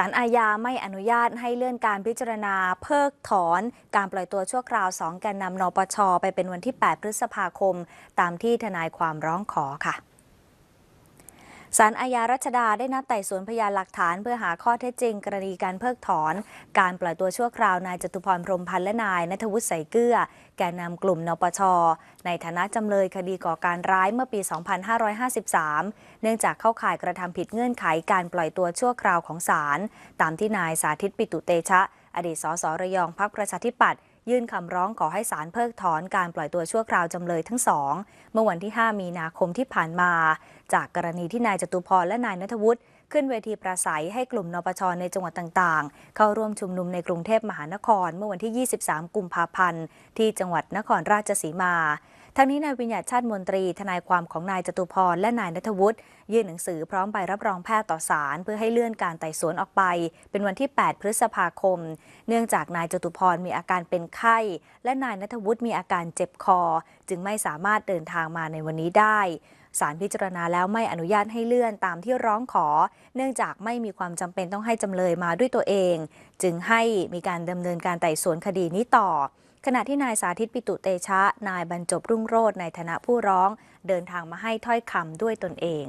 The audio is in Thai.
ศาลอาญาไม่อนุญาตให้เลื่อนการพิจารณาเพิกถอน การปล่อยตัวชั่วคราว 2 แกนนำนปช ไปเป็นวันที่ 8 พฤษภาคม ตามที่ทนายความร้องขอค่ะ ศาลอาญารัชดาได้นัดไต่สวนพยานหลักฐาน เพื่อหาข้อเท็จจริง กรณีการเพิกถอน การปล่อยตัวชั่วคราวนายจตุพรพรมพันธ์และนายนัทวุฒิใสเกื้อแกนนำกลุ่มนปช ในฐานะจำเลยคดีก่อการร้ายเมื่อปี 2553 เนื่องจากเข้าข่ายกระทำผิดเงื่อนไขการปล่อยตัวชั่วคราวของศาลตามที่นายสาธิตปิตุเตชะ อดีตสสระยองพักประชาธิปัตย์ ยื่นคำร้องขอให้ศาลเพิกถอนการปล่อยตัวชั่วคราวจำเลยทั้งสอง เมื่อวันที่ 5 มีนาคมที่ผ่านมา จากกรณีที่นายจตุพรและนายนัทวุฒิขึ้นเวทีประสัยให้กลุ่มนปชในจังหวัดต่างๆ เข้าร่วมชุมนุมในกรุงเทพมหานคร เมื่อวันที่ 23 กุมภาพันธ์ ที่จังหวัดนครราชสีมา ทั้งนี้นายวิญญาชาติมนตรี ทนายความของนายจตุพรและนายนัทวุฒิยื่นหนังสือพร้อมใบรับรองแพทย์ต่อศาลเพื่อให้เลื่อนการไต่สวนออกไป เป็นวันที่ 8 พฤษภาคม เนื่องจากนายจตุพรมีอาการเป็นไข้ และนายนัทวุฒิมีอาการเจ็บคอ จึงไม่สามารถเดินทางมาในวันนี้ได้ศาลพิจารณาแล้วไม่อนุญาตให้เลื่อนตามที่ร้องขอ เนื่องจากไม่มีความจำเป็นต้องให้จำเลยมาด้วยตัวเอง จึงให้มีการดำเนินการไต่สวนคดีนี้ต่อ ขณะที่นายสาธิตปิตุเตชะ นายบรรจบรุ่งโรจน์ในฐานะผู้ร้อง เดินทางมาให้ถ้อยคำด้วยตนเอง